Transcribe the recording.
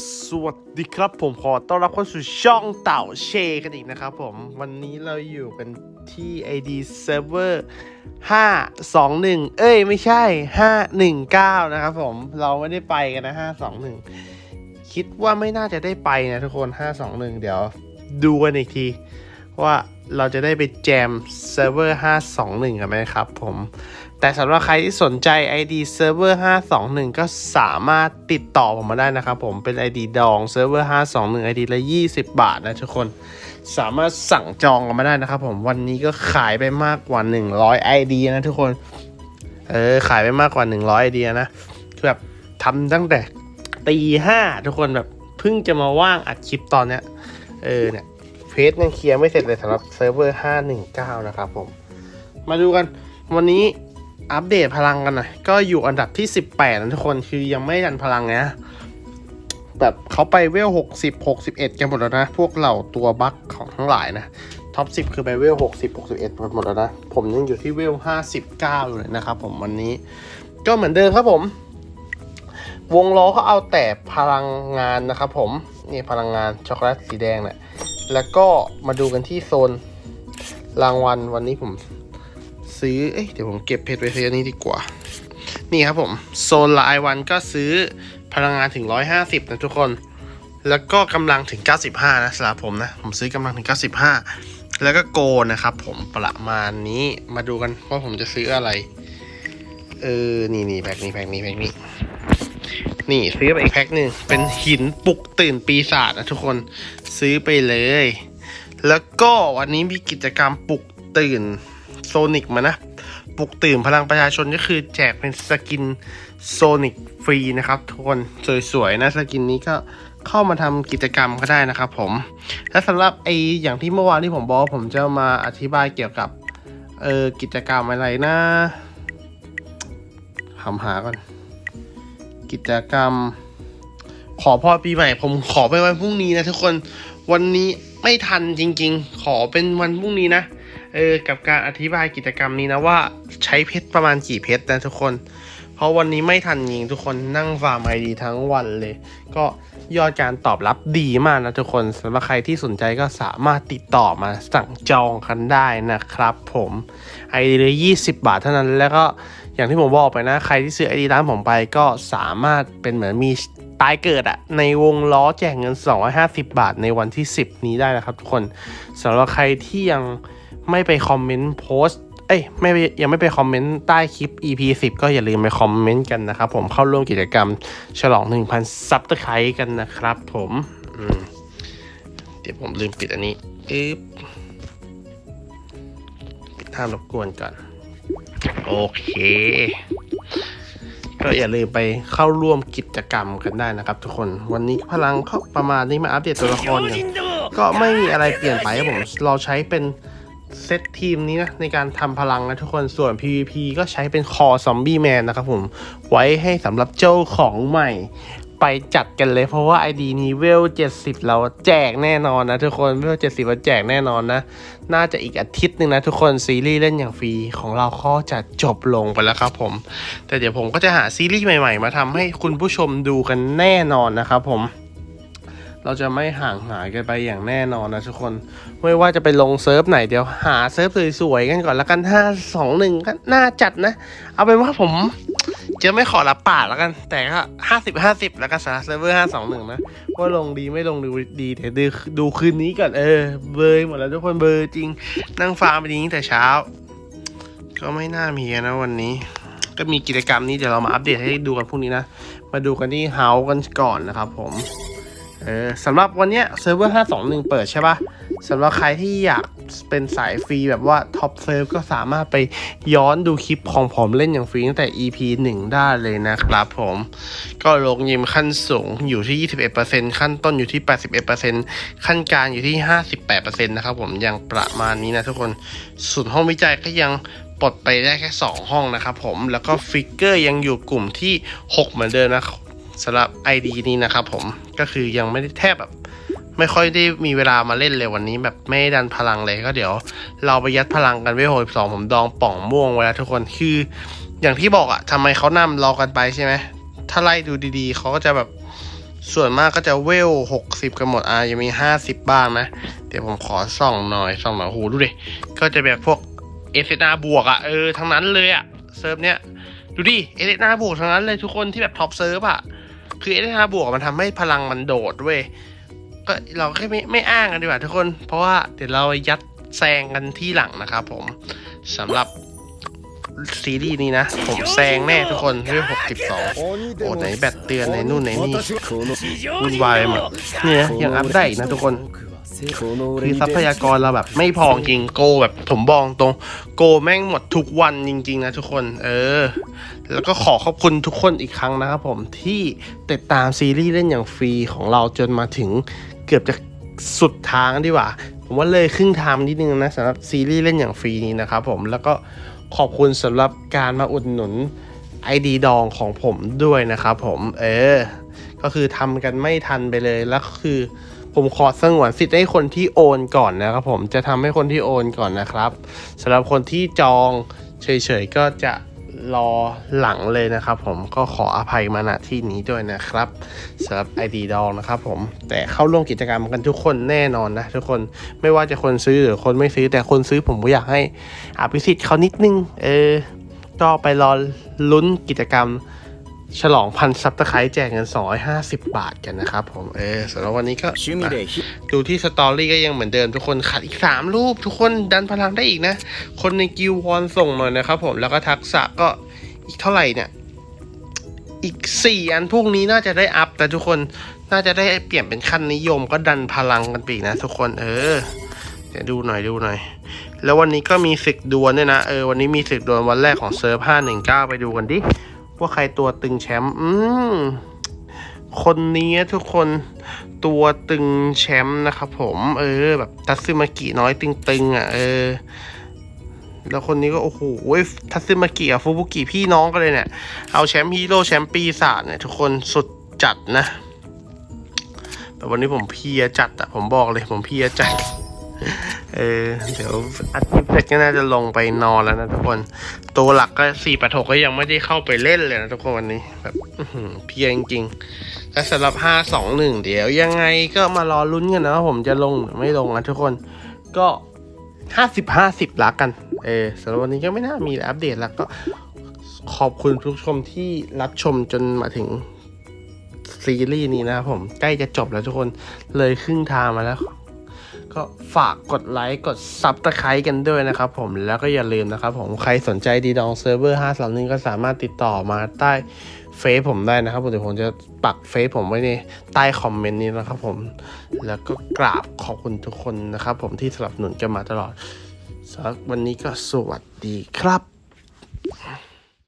สวัสดีครับผมขอต้อนรับเข้าสู่ช่องเต่าเชกันอีกนะครับผม วันนี้เราอยู่กันที่ ID Server 521 เอ้ยไม่ใช่ 519 นะครับผม เราไม่ได้ไปกันนะ 521 คิดว่าไม่น่าจะได้ไปนะทุกคน 521 เดี๋ยวดูกันอีกที ว่าเราจะได้ไปแจมเซิร์ฟเวอร์ 521 กันไหมครับผม แต่สำหรับใครที่สนใจ ID Server 521 ก็สามารถติดต่อผมมาได้นะครับผม เป็น ID ดอง Server 521 ID ละ 20 บาทนะทุกคน สามารถสั่งจองกันมาได้นะครับผม วันนี้ก็ขายไปมากกว่า 100 ID นะทุกคน เออ ขายไปมากกว่า 100 ID นะ คือแบบทำตั้งแต่ตีห้าทุกคนแบบเพิ่งจะมาว่างอัดคลิปตอนเนี้ย เออเนี่ย เพจยังเคลียร์ไม่เสร็จเลยสำหรับเซิร์ฟเวอร์ 519 นะครับผม มาดูกันวันนี้อัปเดตพลังกันหน่อยก็อยู่อันดับที่ 18 นะทุกคนคือยังไม่ดันพลังนะแบบเขาไปเวล 60 61 กันหมดแล้วนะ พวกเหล่าตัวบัคของทั้งหลายนะท็อป 10 คือไปเวล 60 61หมดแล้วนะ ผมยังอยู่ที่เวล 59 อยู่เลยนะครับผมวันนี้ก็เหมือนเดิมครับผม วงล้อเขาเอาแต่พลังงานนะครับผม นี่พลังงานช็อกโกแลตสีแดงเนี่ย แล้วก็มาดูกันที่โซนรางวัลวันนี้ผม ซื้อ เอ้ยเดี๋ยวผมเก็บเพชรไว้ซื้ออันนี้ดีกว่า นี่ครับผม โซนรายวันก็ซื้อพลังงานถึง 150 นะทุกคน แล้วก็กำลังถึง 95 นะสำหรับผมนะ ผมซื้อกำลังถึง 95 แล้วก็โกนะครับผมประมาณนี้มาดูกันว่าผมจะซื้ออะไร เออ นี่นี่แพ็คนี้แพ็คนี้แพ็คนี้ นี่ซื้อไปอีกแพ็คหนึ่งเป็นหินปลุกตื่นปีศาจนะทุกคนซื้อไปเลย แล้วก็วันนี้มีกิจกรรมปลุกตื่นโซนิกมานะปลุกตื่นพลังประชาชนก็คือแจกเป็นสกินโซนิกฟรีนะครับทุกคนสวยๆนะสกินนี้ก็เข้ามาทำกิจกรรมก็ได้นะครับผมและสำหรับไออย่างที่เมื่อวานที่ผมบอกผมจะมาอธิบายเกี่ยวกับเออกิจกรรมอะไรนะหาหาก่อน กิจกรรม ขอพรปีใหม่ ผมขอไปวันพรุ่งนี้นะทุกคนวันนี้ไม่ทันจริง ๆ ขอเป็นวันพรุ่งนี้นะเออกับการอธิบายกิจกรรมนี้นะว่าใช้เพชรประมาณกี่เพชรนะทุกคน เพราะวันนี้ไม่ทันจริงทุกคนนั่งฟาร์มไอดีทั้งวันเลย ก็ยอดการตอบรับดีมากนะทุกคนสำหรับใครที่สนใจก็สามารถติดต่อมาสั่งจองกันได้นะครับผมไอดีเลย20บาทเท่านั้นแล้วก็ อย่างที่ผมบอกไปนะ ใครที่ซื้อไอดีร้านผมไปก็สามารถเป็นเหมือนมีตายเกิดอะในวงล้อแจกเงิน 250 บาทในวันที่ 10 นี้ได้นะครับทุกคนสำหรับใครที่ยังไม่ไปคอมเมนต์โพสต์เอ้ยไม่ยังไม่ไปคอมเมนต์ใต้คลิป EP 10 ก็อย่าลืมไปคอมเมนต์กันนะครับผมเข้าร่วมกิจกรรมฉลอง 1,000 ซับสไครต์กันนะครับผมมเดี๋ยวผมลืมปิดอันนี้อึ๊บปิดห้ามรบกวนก่อน โอเค ก็อย่าลืมไปเข้าร่วมกิจกรรมกันได้นะครับ ทุกคนวันนี้พลังเขาประมาณนี้มาอัปเดตตัวละครกันก็ไม่มีอะไรเปลี่ยนไปครับผมเราใช้เป็นเซตทีมนี้นะในการทำพลังนะทุกคนส่วน PVP ก็ใช้เป็นคอซอมบี้แมนนะครับผมไว้ให้สำหรับเจ้าของใหม่ ไปจัดกันเลย เพราะว่า ID นี้เวล 70 เราแจกแน่นอนนะทุกคนเวล 70 เราแจกแน่นอนนะ น่าจะอีกอาทิตย์หนึ่งนะทุกคนซีรีส์เล่นอย่างฟรีของเราก็จะจบลงไปแล้วครับผม แต่เดี๋ยวผมก็จะหาซีรีส์ใหม่ๆ มาทำให้คุณผู้ชมดูกันแน่นอนนะครับผมเราจะไม่ห่างหายกันไปอย่างแน่นอนนะทุกคน ไม่ว่าจะไปลงเซิร์ฟไหนเดี๋ยวหาเซิร์ฟสวยๆกันก่อนละกันห้าสองหนึ่งก็น่าจัดนะ เอาเป็นว่าผม จะไม่ขอรับปากแล้วกัน แต่ก็ห้าสิบห้าสิบแล้วกันสำหรับเซิร์ฟเวอร์ห้าสองหนึ่งนะว่าลงดีไม่ลงดูดีแต่ดูดูคืนนี้ก่อนเออ เบอร์หมดแล้วทุกคนเบอร์จริง นั่งฟาร์มไปนี้แต่เช้า ก็ไม่น่ามีนะวันนี้ ก็มีกิจกรรมนี้เดี๋ยวเรามาอัปเดตให้ดูกันพรุ่งนี้นะ มาดูกันที่เฮากันก่อนนะครับผมเออสำหรับวันเนี้ยเซิร์ฟเวอร์521เปิดใช่ปะ สำหรับใครที่อยากเป็นสายฟรีแบบว่าท็อปเซิร์ฟก็สามารถไปย้อนดูคลิปของผมเล่นอย่างฟรีตั้งแต่ EP 1 ได้เลยนะครับผม ก็ลงยิมขั้นสูงอยู่ที่ 21%ขั้นต้นอยู่ที่ 81%ขั้นกลางอยู่ที่ 58%นะครับผมยังประมาณนี้นะทุกคนส่วนห้องวิจัยก็ยังปลดไปได้แค่ 2 ห้องนะครับผมแล้วก็ฟิกเกอร์ยังอยู่กลุ่มที่ 6 เหมือนเดิมนะสำหรับ ID นี้นะครับผมก็คือยังไม่ได้แทบแบบ ไม่ค่อยได้มีเวลามาเล่นเลยวันนี้แบบไม่ดันพลังเลยก็เดี๋ยว เราไปยัดพลังกันเวทหกสองผมดองป่องม่วงไว้แล้วทุกคนคือ อย่างที่บอกอะทำไมเขานำรอกันไปใช่ไหมถ้าไล่ดูดีๆเขาก็จะแบบส่วนมากก็จะเวลหกสิบกันหมดอะยังมีห้าสิบบ้างนะ เดี๋ยวผมขอส่องหน่อยส่องหน่อยโหดูดิก็จะแบบพวกเอสนาบวกอะเออทั้งนั้นเลยอะเซิร์ฟเนี้ยดูดิเอสนาบวกทั้งนั้นเลยทุกคนที่แบบท็อปเซิร์ฟอะคือเอสนาบวกมันทำให้พลังมันโดดเว้ย ก็เราแค่ไม่ไม่อ้างกันดีกว่าทุกคน เพราะว่าเดี๋ยวเรายัดแซงกันที่หลังนะครับผมสำหรับซีรีส์นี้นะ ผมแซงแน่ทุกคนเรื่องหกสิบสองโอ้ไหนแบตเตือนไหนนู่นไหนนี่วุ่นวายหมดเนี่ยยังอัพได้อีกนะทุกคน คือทรัพยากรเราแบบไม่พอจริงโกแบบผมบอกตรง โกแม่งหมดทุกวันจริง ๆ นะทุกคน เออ แล้วก็ขอขอบคุณทุกคนอีกครั้งนะครับผมที่ติดตามซีรีส์เล่นอย่างฟรีของเราจนมาถึงเกือบจะสุดทางดีกว่า ผมว่าเลยครึ่งทางนิดนึงนะสำหรับซีรีส์เล่นอย่างฟรีนี้นะครับผมแล้วก็ขอบคุณสำหรับการมาอุดหนุน ID ดองของผมด้วยนะครับผม เออ ก็คือทำกันไม่ทันไปเลย แล้วคือ ผมขอสงวนสิทธิ์ให้คนที่โอนก่อนนะครับผมจะทำให้คนที่โอนก่อนนะครับสำหรับคนที่จองเฉยๆก็จะรอหลังเลยนะครับ ผมก็ขออภัยมาณที่นี้ด้วยนะครับสำหรับ ID ดองนะครับ ผมแต่เข้าร่วมกิจกรรมกันทุกคนแน่นอนนะทุกคนไม่ว่าจะคนซื้อหรือคนไม่ซื้อแต่คนซื้อผมก็อยากให้อภิสิทธิ์เขานิดนึง เออก็ไปรอลุ้นกิจกรรม ฉลองพันซับสไครต์แจกเงิน 250 บาทกันนะครับผม เออสำหรับวันนี้ก็ดูที่สตอรี่ก็ยังเหมือนเดิมทุกคนขัดอีก 3 รูป ทุกคนดันพลังได้อีกนะ คนในกิววอนส่งหน่อยนะครับผมแล้วก็ทักษะก็อีกเท่าไหร่เนี่ย อีก 4 อันพวกนี้น่าจะได้อัพแต่ทุกคนน่าจะได้เปลี่ยนเป็นขั้นนิยมก็ดันพลังกันปีกนะ ทุกคนเออเะดูหน่อยดูหน่อย แล้ววันนี้ก็มีศึกดวลด้วยนะเออวันนี้มีศึกดวลวันแรกของเซิร์ฟ519 ไปดูกันดิ ว่าใครตัวตึงแชมป์อืมคนนี้ทุกคนตัวตึงแชมป์นะครับผมเออแบบทัตซึมากิน้อยตึงๆอะเออแล้วคนนี้ก็ โอ้โหทัตซึมากิกับฟูบุกิพี่น้องกันเลยเนี่ย เอาแชมป์ฮีโร่แชมป์ปีศาจเนี่ย ทุกคนสุดจัดนะ แต่วันนี้ผมเพียจัดอะผมบอกเลยผมเพียจัด เออเดี๋ยวอาทิตย์เสร็จก็น่าจะลงไปนอนแล้วนะทุกคน ตัวหลักก็สี่ปะทกก็ยังไม่ได้เข้าไปเล่นเลยนะทุกคนวันนี้แบบเพียงจริงและสำหรับห้าสองหนึ่งเดี๋ยวยังไงก็มารอลุ้นกันนะว่าผมจะลงหรือไม่ลงนะทุกคนก็ห้าสิบห้าสิบละกัน เออสำหรับวันนี้ก็ไม่น่ามีอัปเดตแล้วก็ขอบคุณทุกชมที่รับชมจนมาถึงซีรีส์นี้นะครับผมใกล้จะจบแล้วทุกคนเลยครึ่งทางมาแล้ว ก็ฝากกดไลค์กดซับตะไคร้กันด้วยนะครับผมแล้วก็อย่าลืมนะครับผมใครสนใจดีดองเซิร์ฟเวอร์5 3 1ก็สามารถติดต่อมาใต้เฟซผมได้นะครับผมเดี๋ยวผมจะปักเฟซผมไว้ในใต้คอมเมนต์นี้นะครับผมแล้วก็กราบขอบคุณทุกคนนะครับผมที่สนับสนุนกันมาตลอดสำหรับวันนี้ก็สวัสดีครับ